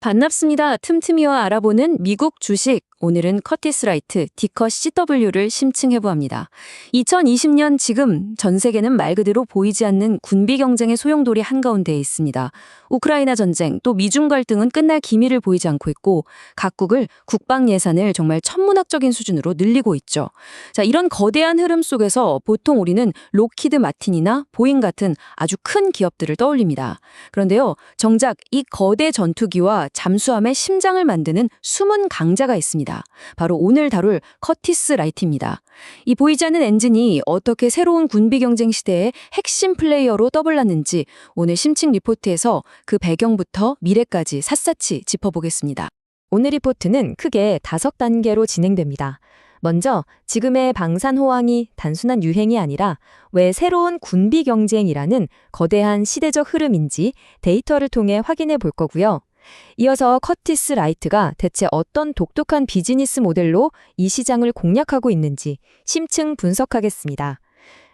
반갑습니다. 틈틈이와 알아보는 미국 주식. 오늘은 커티스 라이트 디커 CW를 심층해보합니다. 2020년 지금 전 세계는 말 그대로 보이지 않는 군비 경쟁의 소용돌이 한가운데에 있습니다. 우크라이나 전쟁 또 미중 갈등은 끝날 기미를 보이지 않고 있고 각국을 국방 예산을 정말 천문학적인 수준으로 늘리고 있죠. 자, 이런 거대한 흐름 속에서 보통 우리는 로키드 마틴이나 보잉 같은 아주 큰 기업들을 떠올립니다. 그런데요, 정작 이 거대 전투기와 잠수함의 심장을 만드는 숨은 강자가 있습니다. 바로 오늘 다룰 커티스 라이트입니다. 이 보이지 않는 엔진이 어떻게 새로운 군비 경쟁 시대의 핵심 플레이어로 떠올랐는지 오늘 심층 리포트에서 그 배경부터 미래까지 샅샅이 짚어보겠습니다. 오늘 리포트는 크게 다섯 단계로 진행됩니다. 먼저 지금의 방산호황이 단순한 유행이 아니라 왜 새로운 군비 경쟁이라는 거대한 시대적 흐름인지 데이터를 통해 확인해 볼 거고요. 이어서 커티스 라이트가 대체 어떤 독특한 비즈니스 모델로 이 시장을 공략하고 있는지 심층 분석하겠습니다.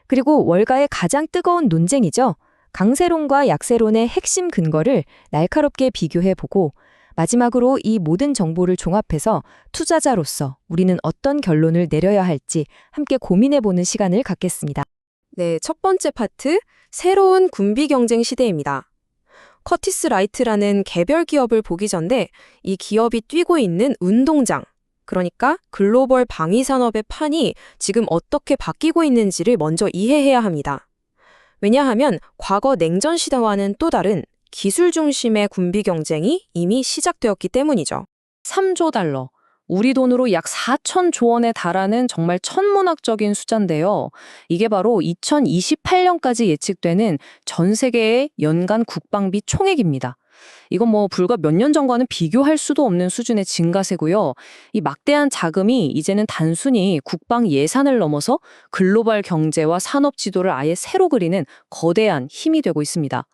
그리고 월가의 가장 뜨거운 논쟁이죠. 강세론과 약세론의 핵심 근거를 날카롭게 비교해 보고 마지막으로 이 모든 정보를 종합해서 투자자로서 우리는 어떤 결론을 내려야 할지 함께 고민해 보는 시간을 갖겠습니다. 네, 첫 번째 파트, 새로운 군비 경쟁 시대입니다. 커티스 라이트라는 개별 기업을 보기 전에 이 기업이 뛰고 있는 운동장, 그러니까 글로벌 방위 산업의 판이 지금 어떻게 바뀌고 있는지를 먼저 이해해야 합니다. 왜냐하면 과거 냉전 시대와는 또 다른 기술 중심의 군비 경쟁이 이미 시작되었기 때문이죠. 3조 달러. 우리 돈으로 약 4천조 원에 달하는 정말 천문학적인 숫자인데요. 이게 바로 2028년까지 예측되는 전 세계의 연간 국방비 총액입니다. 이건 뭐 불과 몇 년 전과는 비교할 수도 없는 수준의 증가세고요. 이 막대한 자금이 이제는 단순히 국방 예산을 넘어서 글로벌 경제와 산업 지도를 아예 새로 그리는 거대한 힘이 되고 있습니다.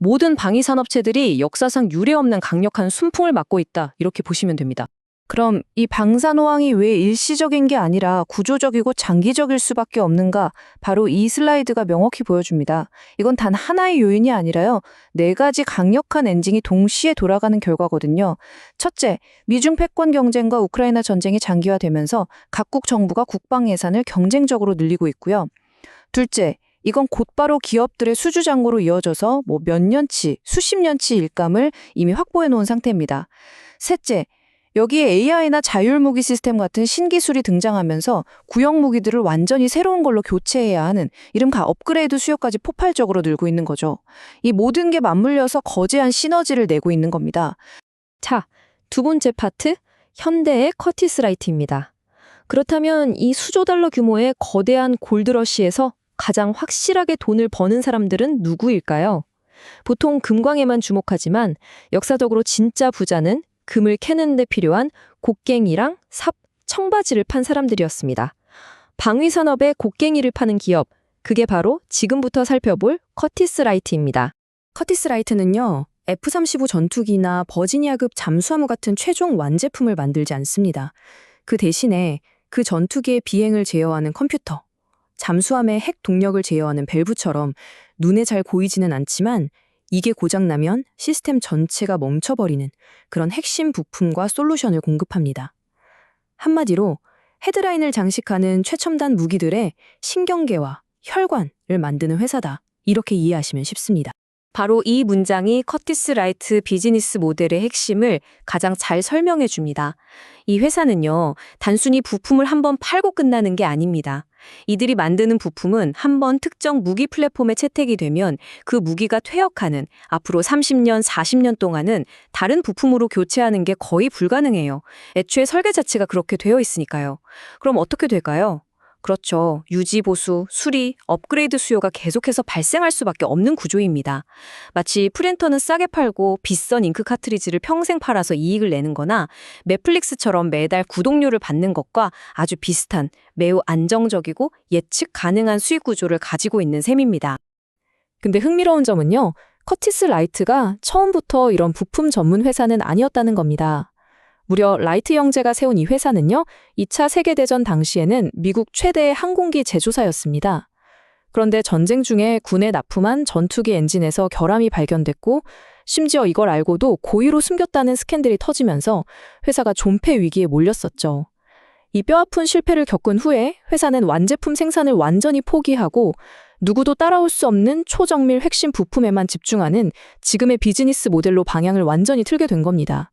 모든 방위 산업체들이 역사상 유례 없는 강력한 순풍을 맞고 있다. 이렇게 보시면 됩니다. 그럼 이 방산호황이 왜 일시적인 게 아니라 구조적이고 장기적일 수밖에 없는가? 바로 이 슬라이드가 명확히 보여줍니다. 이건 단 하나의 요인이 아니라요. 네 가지 강력한 엔진이 동시에 돌아가는 결과거든요. 첫째, 미중 패권 경쟁과 우크라이나 전쟁이 장기화되면서 각국 정부가 국방 예산을 경쟁적으로 늘리고 있고요. 둘째, 이건 곧바로 기업들의 수주 잔고로 이어져서 뭐 몇 년치, 수십 년치 일감을 이미 확보해 놓은 상태입니다. 셋째, 여기에 AI나 자율무기 시스템 같은 신기술이 등장하면서 구형 무기들을 완전히 새로운 걸로 교체해야 하는 이른바 업그레이드 수요까지 폭발적으로 늘고 있는 거죠. 이 모든 게 맞물려서 거대한 시너지를 내고 있는 겁니다. 자, 두 번째 파트, 현대의 커티스 라이트입니다. 그렇다면 이 수조 달러 규모의 거대한 골드러시에서 가장 확실하게 돈을 버는 사람들은 누구일까요? 보통 금광에만 주목하지만 역사적으로 진짜 부자는 금을 캐는 데 필요한 곡괭이랑 삽, 청바지를 판 사람들이었습니다. 방위산업에 곡괭이를 파는 기업, 그게 바로 지금부터 살펴볼 커티스 라이트입니다. 커티스 라이트는요. F-35 전투기나 버지니아급 잠수함 같은 최종 완제품을 만들지 않습니다. 그 대신에 그 전투기의 비행을 제어하는 컴퓨터, 잠수함의 핵 동력을 제어하는 밸브처럼 눈에 잘 보이지는 않지만 이게 고장나면 시스템 전체가 멈춰버리는 그런 핵심 부품과 솔루션을 공급합니다. 한마디로 헤드라인을 장식하는 최첨단 무기들의 신경계와 혈관을 만드는 회사다. 이렇게 이해하시면 쉽습니다. 바로 이 문장이 커티스 라이트 비즈니스 모델의 핵심을 가장 잘 설명해 줍니다. 이 회사는요, 단순히 부품을 한번 팔고 끝나는 게 아닙니다. 이들이 만드는 부품은 한 번 특정 무기 플랫폼에 채택이 되면 그 무기가 퇴역하는 앞으로 30년, 40년 동안은 다른 부품으로 교체하는 게 거의 불가능해요. 애초에 설계 자체가 그렇게 되어 있으니까요. 그럼 어떻게 될까요? 그렇죠. 유지, 보수, 수리, 업그레이드 수요가 계속해서 발생할 수밖에 없는 구조입니다. 마치 프린터는 싸게 팔고 비싼 잉크 카트리지를 평생 팔아서 이익을 내는 거나 넷플릭스처럼 매달 구독료를 받는 것과 아주 비슷한 매우 안정적이고 예측 가능한 수익 구조를 가지고 있는 셈입니다. 근데 흥미로운 점은요, 커티스 라이트가 처음부터 이런 부품 전문 회사는 아니었다는 겁니다. 무려 라이트 형제가 세운 이 회사는요, 2차 세계대전 당시에는 미국 최대의 항공기 제조사였습니다. 그런데 전쟁 중에 군에 납품한 전투기 엔진에서 결함이 발견됐고, 심지어 이걸 알고도 고의로 숨겼다는 스캔들이 터지면서 회사가 존폐 위기에 몰렸었죠. 이 뼈아픈 실패를 겪은 후에 회사는 완제품 생산을 완전히 포기하고 누구도 따라올 수 없는 초정밀 핵심 부품에만 집중하는 지금의 비즈니스 모델로 방향을 완전히 틀게 된 겁니다.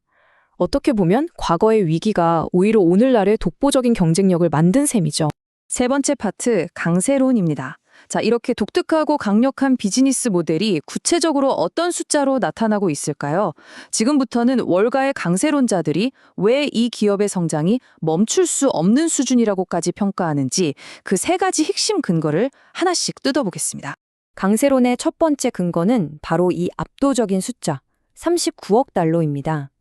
어떻게 보면 과거의 위기가 오히려 오늘날의 독보적인 경쟁력을 만든 셈이죠. 세 번째 파트, 강세론입니다. 자, 이렇게 독특하고 강력한 비즈니스 모델이 구체적으로 어떤 숫자로 나타나고 있을까요? 지금부터는 월가의 강세론자들이 왜 이 기업의 성장이 멈출 수 없는 수준이라고까지 평가하는지 그 세 가지 핵심 근거를 하나씩 뜯어보겠습니다. 강세론의 첫 번째 근거는 바로 이 압도적인 숫자, 39억 달러입니다.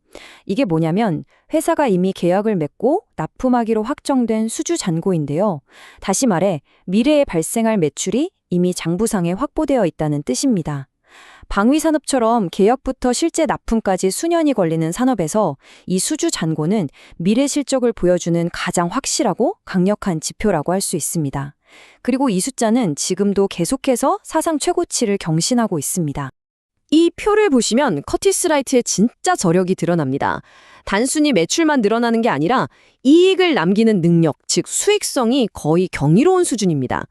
이게 뭐냐면 회사가 이미 계약을 맺고 납품하기로 확정된 수주 잔고인데요. 다시 말해 미래에 발생할 매출이 이미 장부상에 확보되어 있다는 뜻입니다. 방위산업처럼 계약부터 실제 납품까지 수년이 걸리는 산업에서 이 수주 잔고는 미래 실적을 보여주는 가장 확실하고 강력한 지표라고 할 수 있습니다. 그리고 이 숫자는 지금도 계속해서 사상 최고치를 경신하고 있습니다. 이 표를 보시면 커티스 라이트의 진짜 저력이 드러납니다. 단순히 매출만 늘어나는 게 아니라 이익을 남기는 능력, 즉 수익성이 거의 경이로운 수준입니다.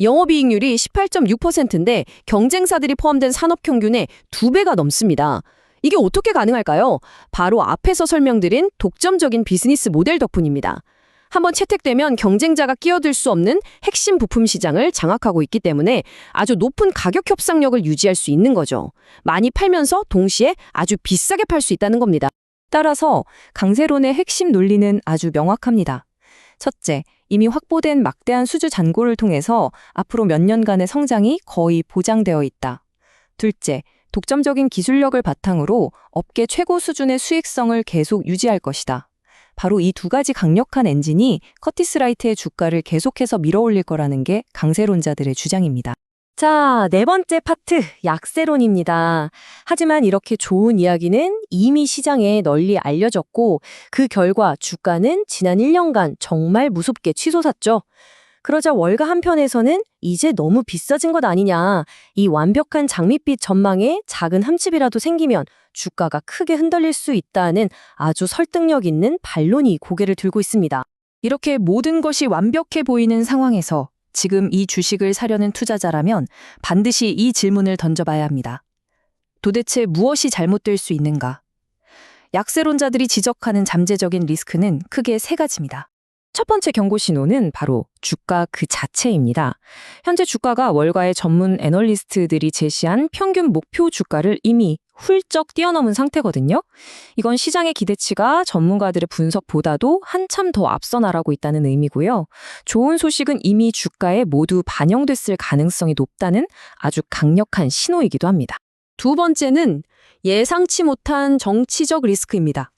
영업이익률이 18.6%인데 경쟁사들이 포함된 산업 평균의 두 배가 넘습니다. 이게 어떻게 가능할까요? 바로 앞에서 설명드린 독점적인 비즈니스 모델 덕분입니다. 한번 채택되면 경쟁자가 끼어들 수 없는 핵심 부품 시장을 장악하고 있기 때문에 아주 높은 가격 협상력을 유지할 수 있는 거죠. 많이 팔면서 동시에 아주 비싸게 팔 수 있다는 겁니다. 따라서 강세론의 핵심 논리는 아주 명확합니다. 첫째, 이미 확보된 막대한 수주 잔고를 통해서 앞으로 몇 년간의 성장이 거의 보장되어 있다. 둘째, 독점적인 기술력을 바탕으로 업계 최고 수준의 수익성을 계속 유지할 것이다. 바로 이 두 가지 강력한 엔진이 커티스 라이트의 주가를 계속해서 밀어올릴 거라는 게 강세론자들의 주장입니다. 자, 네 번째 파트, 약세론입니다. 하지만 이렇게 좋은 이야기는 이미 시장에 널리 알려졌고 그 결과 주가는 지난 1년간 정말 무섭게 치솟았죠. 그러자 월가 한편에서는 이제 너무 비싸진 것 아니냐. 이 완벽한 장밋빛 전망에 작은 흠집이라도 생기면 주가가 크게 흔들릴 수 있다는 아주 설득력 있는 반론이 고개를 들고 있습니다. 이렇게 모든 것이 완벽해 보이는 상황에서 지금 이 주식을 사려는 투자자라면 반드시 이 질문을 던져봐야 합니다. 도대체 무엇이 잘못될 수 있는가? 약세론자들이 지적하는 잠재적인 리스크는 크게 세 가지입니다. 첫 번째 경고 신호는 바로 주가 그 자체입니다. 현재 주가가 월가의 전문 애널리스트들이 제시한 평균 목표 주가를 이미 훌쩍 뛰어넘은 상태거든요. 이건 시장의 기대치가 전문가들의 분석보다도 한참 더 앞서 나가고 있다는 의미고요. 좋은 소식은 이미 주가에 모두 반영됐을 가능성이 높다는 아주 강력한 신호이기도 합니다. 두 번째는 예상치 못한 정치적 리스크입니다.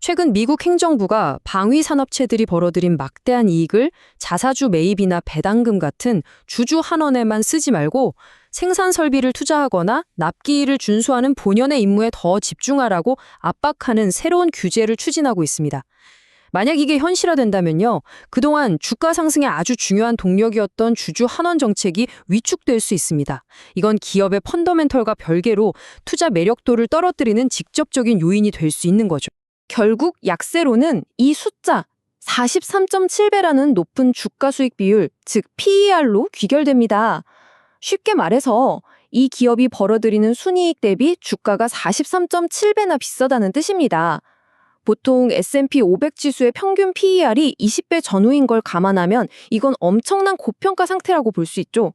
최근 미국 행정부가 방위 산업체들이 벌어들인 막대한 이익을 자사주 매입이나 배당금 같은 주주 한원에만 쓰지 말고 생산 설비를 투자하거나 납기일을 준수하는 본연의 임무에 더 집중하라고 압박하는 새로운 규제를 추진하고 있습니다. 만약 이게 현실화된다면요. 그동안 주가 상승에 아주 중요한 동력이었던 주주 한원 정책이 위축될 수 있습니다. 이건 기업의 펀더멘털과 별개로 투자 매력도를 떨어뜨리는 직접적인 요인이 될 수 있는 거죠. 결국 약세로는 이 숫자 43.7배라는 높은 주가 수익 비율, 즉 PER로 귀결됩니다. 쉽게 말해서 이 기업이 벌어들이는 순이익 대비 주가가 43.7배나 비싸다는 뜻입니다. 보통 S&P 500 지수의 평균 PER이 20배 전후인 걸 감안하면 이건 엄청난 고평가 상태라고 볼 수 있죠.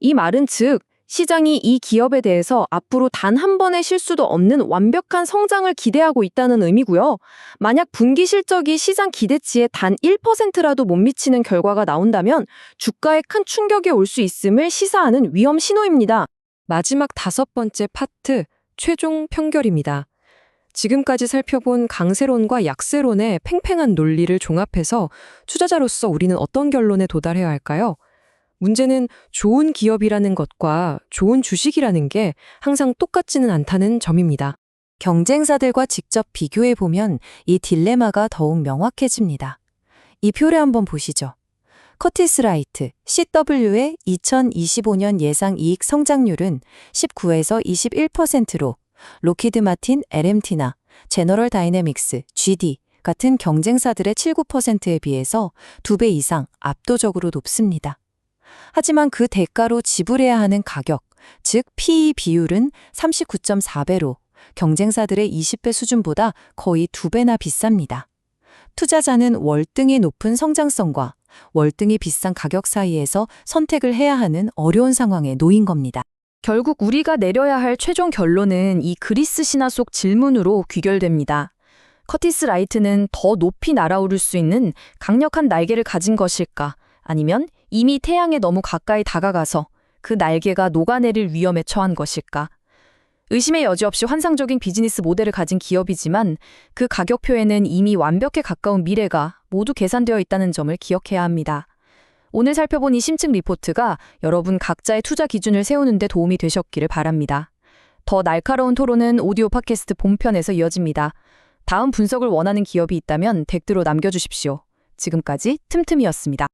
이 말은 즉 시장이 이 기업에 대해서 앞으로 단 한 번의 실수도 없는 완벽한 성장을 기대하고 있다는 의미고요. 만약 분기 실적이 시장 기대치에 단 1%라도 못 미치는 결과가 나온다면 주가에 큰 충격이 올 수 있음을 시사하는 위험 신호입니다. 마지막 다섯 번째 파트, 최종 평결입니다. 지금까지 살펴본 강세론과 약세론의 팽팽한 논리를 종합해서 투자자로서 우리는 어떤 결론에 도달해야 할까요? 문제는 좋은 기업이라는 것과 좋은 주식이라는 게 항상 똑같지는 않다는 점입니다. 경쟁사들과 직접 비교해 보면 이 딜레마가 더욱 명확해집니다. 이 표를 한번 보시죠. 커티스 라이트, CW의 2025년 예상 이익 성장률은 19에서 21%로 로키드 마틴, LMT나 제너럴 다이내믹스, GD 같은 경쟁사들의 7-9%에 비해서 2배 이상 압도적으로 높습니다. 하지만 그 대가로 지불해야 하는 가격, 즉 PE 비율은 39.4배로 경쟁사들의 20배 수준보다 거의 2배나 비쌉니다. 투자자는 월등히 높은 성장성과 월등히 비싼 가격 사이에서 선택을 해야 하는 어려운 상황에 놓인 겁니다. 결국 우리가 내려야 할 최종 결론은 이 그리스 신화 속 질문으로 귀결됩니다. 커티스 라이트는 더 높이 날아오를 수 있는 강력한 날개를 가진 것일까? 아니면 이미 태양에 너무 가까이 다가가서 그 날개가 녹아내릴 위험에 처한 것일까? 의심의 여지 없이 환상적인 비즈니스 모델을 가진 기업이지만 그 가격표에는 이미 완벽에 가까운 미래가 모두 계산되어 있다는 점을 기억해야 합니다. 오늘 살펴본 이 심층 리포트가 여러분 각자의 투자 기준을 세우는 데 도움이 되셨기를 바랍니다. 더 날카로운 토론은 오디오 팟캐스트 본편에서 이어집니다. 다음 분석을 원하는 기업이 있다면 댓글로 남겨주십시오. 지금까지 틈틈이었습니다.